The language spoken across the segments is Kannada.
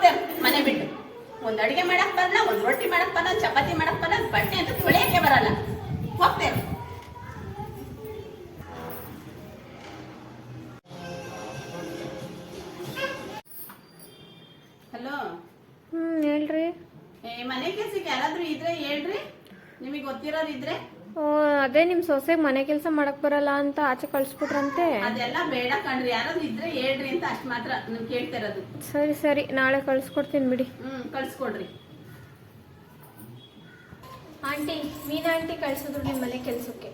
ಹೋಗ್ತೇವೆ. ಮನೆ ಬಿಟ್ಟು. ಒಂದ್ ಅಡಿಗೆ ಮಾಡಕ್ ಬರಲ್ಲ ಒಂದ್ ರೊಟ್ಟಿ ಮಾಡಕ್ ಬರಲ್ಲ ಚಪಾತಿ ಮಾಡಕ್ ಬರಲ್ಲ ಒಂದ್ ಬಟ್ಟೆ ಅಂತ ತೊಳೆಯಕ್ಕೆ ಬರಲ್ಲ. ಹೋಗ್ತೇವೆ. ಹಲೋ. ಹ್ಮ್ ಹೇಳ್ರಿ. ಏ ಮನೆ ಕೆಲ್ಸಕ್ಕೆ ಯಾರಾದ್ರೂ ಇದ್ರೆ ಹೇಳ್ರಿ. ನಿಮಗೆ ಗೊತ್ತಿರೋರು ಇದ್ರೆ ಅದೇ ನಿಮ್ ಸೊಸೆಗ್ ಮನೆ ಕೆಲಸ ಮಾಡಕ್ ಬರಲ್ಲ ಅಂತ ಆಚೆ ಕಳ್ಸ್ಬಿಟ್ರಂತೆ? ಅದೆಲ್ಲ ಬೇಡ ಕಣ್ರಿ ಯಾರಾದ್ರೂ ಇದ್ರೆ ಹೇಳ್ರಿ ಅಂತ ಅಷ್ಟ್ ಮಾತ್ರ ನೀವು ಕೇಳ್ತಿರೋದು ಸರಿ ಸರಿ ನಾಳೆ ಕಳ್ಸ್ಕೊಡ್ತೀನಿ ಬಿಡಿ. ಹ್ಮ್ ಕಳ್ಸ್ಕೊಡ್ರಿ. ಆಂಟಿ ಮೀನಾ ಆಂಟಿ ಕಳ್ಸಿದ್ರು ನಿಮ್ಮ ಮನೆ ಕೆಲ್ಸಕ್ಕೆ.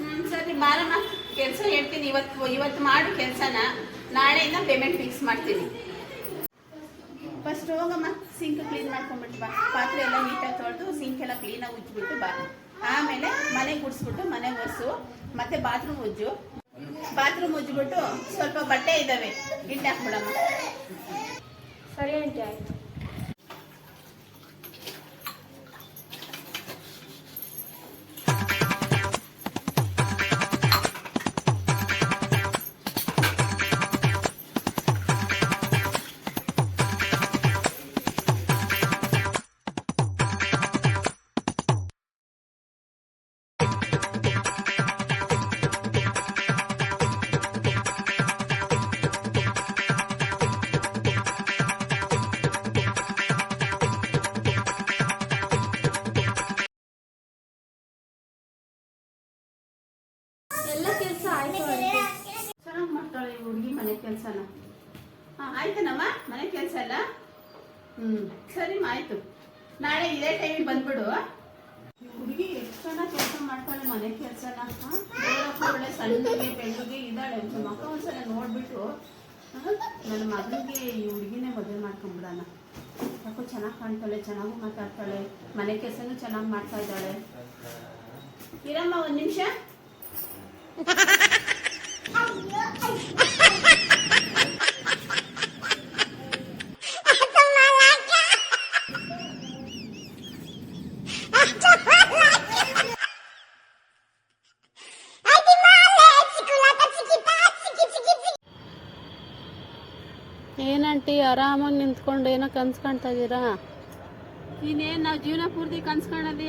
ಹ್ಮ್ ಸರಿ ಬಾರಮ್ಮ. ಕೆಲಸ ಹೇಳ್ತೀನಿ ಇವತ್ತು ಇವತ್ತು ಮಾಡು ಕೆಲ್ಸನ. ನಾಳೆಯಿಂದ ಪೇಮೆಂಟ್ ಫಿಕ್ಸ್ ಮಾಡ್ತೀನಿ. ಫಸ್ಟ್ ಹೋಗಮ್ಮ ಸಿಂಕ್ ಕ್ಲೀನ್ ಮಾಡ್ಕೊಂಡ್ಬಿಟ್ಟು ಬಾ. ಪಾತ್ರೆ ಎಲ್ಲ ನೀಟಾಗಿ ತೊಳೆದು ಸಿಂಕ್ ಎಲ್ಲ ಕ್ಲೀನಾಗಿ ಉಜ್ಜಿಬಿಟ್ಟು ಬಾ. ಆಮೇಲೆ ಮನೆ ಗುಡಿಸ್ಬಿಟ್ಟು ಮನೆ ಒರೆಸು, ಮತ್ತೆ ಬಾತ್ರೂಮ್ ಉಜ್ಜು. ಬಾತ್ರೂಮ್ ಉಜ್ಜಿಬಿಟ್ಟು ಸ್ವಲ್ಪ ಬಟ್ಟೆ ಇದ್ದಾವೆ ಇಟ್ಟಾಕ್ಬಿಡಮ್ಮ ಸರಿ ಆಯ್ತು. ಆಯ್ತನಮ್ಮ? ಮನೆ ಕೆಲಸ ಅಲ್ಲ? ಹ್ಞೂ ಸರಿಮ್ಮ ಆಯ್ತು. ನಾಳೆ ಇದೇ ಟೈಮಿಗೆ ಬಂದ್ಬಿಡು. ಹುಡುಗಿ ಎಷ್ಟು ಚೆನ್ನಾಗಿ ಕೆಲಸ ಮಾಡ್ತಾಳೆ ಮನೆ ಕೆಲಸನ? ಒಳ್ಳೆ ಸಣ್ಣಗೆ ಬೆಳ್ಳಗೆ ಇದ್ದಾಳೆ. ನಮ್ಮ ಮಕ್ಕ ಒಂದ್ಸಲ ನೋಡ್ಬಿಟ್ಟು ನನ್ನ ಮಗನಿಗೆ ಈ ಹುಡುಗಿನೇ ಮದುವೆ ಮಾಡ್ಕೊಂಬಿಡೋಣ. ಯಾಕೋ ಚೆನ್ನಾಗಿ ಕಾಣ್ತಾಳೆ, ಚೆನ್ನಾಗೂ ಮಾತಾಡ್ತಾಳೆ. ಮನೆ ಕೆಲಸನೂ ಚೆನ್ನಾಗಿ ಮಾಡ್ತಾ ಇದ್ದಾಳೆ. ಇರಮ್ಮ, ಒಂದು ನಿಮಿಷ. ಏನಂಟಿ ಆರಾಮಾಗಿ ನಿಂತ್ಕೊಂಡು ಏನೋ ಕನ್ಸ್ ಕಾಣ್ತಾ ಇದ್ದೀರಾ ಇನ್ನೇನ್, ನಾವು ಜೀವನ ಪೂರ್ತಿ ಕನ್ಸ್ಕೊಳ್ಳೋದೇ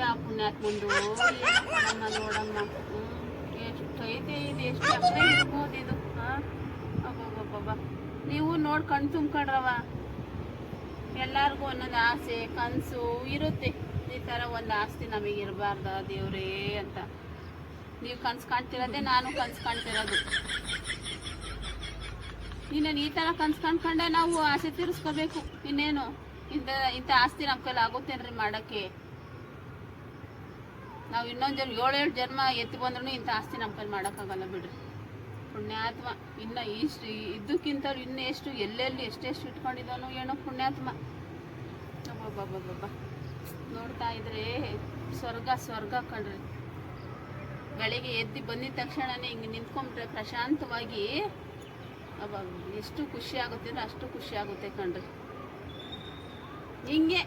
ಯಾ ಪುಣ್ಯಾಕ್ ನೋಡಮ್ಮ. ಎಷ್ಟು ಐತೆ ಎಷ್ಟು ಇರ್ಬೋದು ಇದು. ನೀವು ನೋಡಿ ಕಣ್ ತುಂಬ್ಕೊಳ್ರವ ಎಲ್ಲಾರ್ಗೂ ಒಂದೊಂದು ಆಸೆ, ಕನಸು ಇರುತ್ತೆ. ಈ ಥರ ಒಂದು ಆಸ್ತಿ ನಮಗೆ ಇರಬಾರ್ದ ದೇವ್ರೇ ಅಂತ. ನೀವು ಕನ್ಸು ಕಾಣ್ತಿರೋದೇ ನಾನು ಕನ್ಸು ಇನ್ನೇನು ಈ ಥರ ಕನ್ಸು ಕಂಡ್ಕೊಂಡೆ ನಾವು ಆಸೆ ತೀರಿಸ್ಕೋಬೇಕು. ಇನ್ನೇನು? ಇಂಥ ಇಂಥ ಆಸ್ತಿ ನಮ್ಮ ಕೈಲಿ ಆಗುತ್ತೇನ್ರಿ ಮಾಡೋಕ್ಕೆ? ನಾವು ಇನ್ನೊಂದು ಜನ ಏಳೇಳು ಜನ್ಮ ಎತ್ತಿ ಬಂದ್ರೂ ಇಂಥ ಆಸ್ತಿ ನಮ್ಮ ಕೈಲಿ ಮಾಡೋಕ್ಕಾಗಲ್ಲ ಬಿಡ್ರಿ. ಪುಣ್ಯಾತ್ಮ. ಇನ್ನು ಇಷ್ಟು ಇದಕ್ಕಿಂತ ಇನ್ನೂ ಎಷ್ಟು, ಎಲ್ಲೆಲ್ಲಿ ಎಷ್ಟೆಷ್ಟು ಇಟ್ಕೊಂಡಿದ್ದಾನೋ ಏನೋ ಪುಣ್ಯಾತ್ಮ. ಅಬ್ಬಬ್ಬಬ್ಬಬ್ಬ. ನೋಡ್ತಾ ಇದ್ರೆ ಸ್ವರ್ಗ ಸ್ವರ್ಗ ಕಣ್ರಿ. ಬೆಳಿಗ್ಗೆ ಎದ್ದು ಬಂದಿದ ತಕ್ಷಣನೇ ಹಿಂಗೆ ನಿಂತ್ಕೊಂಡ್ರೆ ಪ್ರಶಾಂತವಾಗಿ ಎಷ್ಟು ಖುಷಿ ಆಗುತ್ತೆ ಅಂದ್ರೆ ಅಷ್ಟು ಖುಷಿ ಆಗುತ್ತೆ ಕಣ್ರಿ. ಹಿಂಗೆ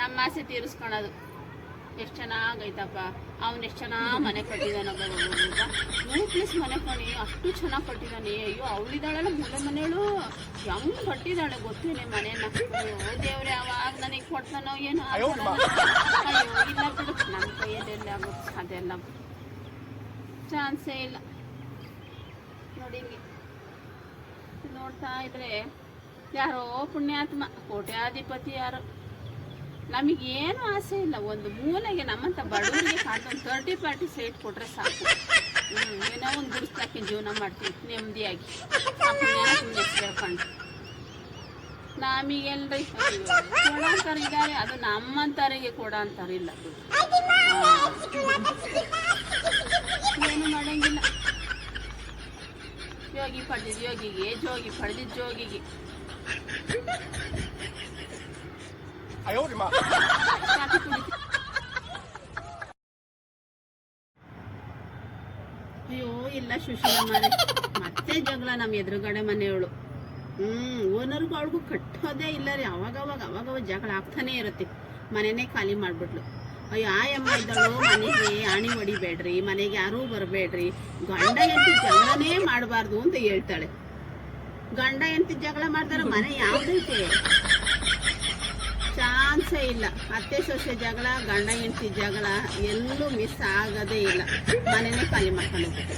ನಮ್ಮ ಆಸೆ ತೀರಿಸ್ಕೊಳೋದು. ಎಷ್ಟು ಚೆನ್ನಾಗೈತಪ್ಪ ಅವ್ನು ಎಷ್ಟು ಚೆನ್ನಾಗಿ ಮನೆ ಕಟ್ಟಿದಾನಪ್ಪ ನೂರು ಪ್ಲಸ್ ಮನೆ ಕಣಿ ಅಷ್ಟು ಚೆನ್ನಾಗಿ ಕಟ್ಟಿದಾನೆ. ಅಯ್ಯೋ ಅವಳಿದಾಳಲ್ಲ ಮೂಲೆ ಮನೆಯಳು ಹೆಂಗ್ ಕಟ್ಟಿದಾಳೆ ಗೊತ್ತೇನೆ ಮನೆಯನ್ನ ಅಯ್ಯೋ ದೇವ್ರೆ ಅವಾಗ ನನಗೆ ಕೊಡ್ತಾನೋ ಏನು ಅಯ್ಯೋ ಇಲ್ಲ ಬಿಡು ಕೈಯಲ್ಲಿ ಕೈಯಲ್ಲೆಲ್ಲ ಆಗುತ್ತೆ. ಅದೆಲ್ಲ. ಚಾನ್ಸೇ ಇಲ್ಲ ನೋಡಿ ಹಿಂಗೆ ನೋಡ್ತಾ ಇದ್ರೆ ಯಾರೋ ಪುಣ್ಯಾತ್ಮ ಕೋಟ್ಯಾಧಿಪತಿ ಯಾರು? ನಮಗೇನು ಆಸೆ ಇಲ್ಲ. ಒಂದು ಮೂಲೆಗೆ ನಮ್ಮಂತ ಬಡವರಿಗೆ ಕಾಣ್ತೊಂದು ತರ್ಟಿ ಪಾರ್ಟಿ ಸೈಟ್ ಕೊಟ್ರೆ ಸಾಕು. ಏನೋ ಒಂದು ಗುಡಿಸ್ಲಾಕಿ ಜೀವನ ಮಾಡ್ತೀವಿ ನೆಮ್ಮದಿಯಾಗಿ. ಹೇಳ್ಕೊಂಡು ನಮಗೆಲ್ರಿ? ಕೊಡ ಇದ್ದಾರೆ. ಅದು ನಮ್ಮಂತವರಿಗೆ ಕೊಡ ಅಂತಾರಿಲ್ಲ. ಏನು ಮಾಡಂಗಿಲ್ಲ. ಯೋಗಿ ಪಡೆದಿದ್ದು ಯೋಗಿಗೆ ಜೋಗಿ ಪಡೆದಿದ್ದು ಜೋಗಿಗೆ. ಅಯ್ಯೋ ಇಲ್ಲ ಸುಶೀಲ ಮಾರೆ ಮತ್ತೆ ಜಗಳ ನಮ್ಮ ಎದುರುಗಡೆ ಮನೆಯವಳು. ಹ್ಮ್ ಓನರ್ಗೂ ಅವಳಿಗೂ ಕಟ್ಟೋದೇ ಇಲ್ಲ ರೀ. ಅವಾಗವಾಗ ಅವಾಗವಾಗ ಜಗಳ ಆಗ್ತಾನೆ ಇರುತ್ತೆ. ಮನೆನೇ ಖಾಲಿ ಮಾಡ್ಬಿಟ್ಲು. ಅಯ್ಯೋ ಆಯಮ್ಮ ಇದ್ದಳು ಮನೆಗೆ ಆಣಿ ಹೊಡಿಬೇಡ್ರಿ ಮನೆಗೆ ಯಾರೂ ಬರಬೇಡ್ರಿ. ಗಂಡ ಜಗಳನೇ ಮಾಡಬಾರ್ದು ಅಂತ ಹೇಳ್ತಾಳೆ. ಗಂಡ ಎಂತ ಜಗಳ ಮಾಡ್ತಾರ ಮನೆ ಯಾವ್ದೈತೆ ಚಾನ್ಸೇ ಇಲ್ಲ. ಅತ್ತೆ ಸೊಸೆ ಜಗಳ, ಗಂಡ ಹೆಂಡತಿ ಜಗಳ ಎಲ್ಲೂ ಮಿಸ್ ಆಗದೇ ಇಲ್ಲ. ಮನೆನೇ ಖಾಲಿ ಮಾಡ್ಕೊಂಡು ಹೋಗ್ಬೇಕು.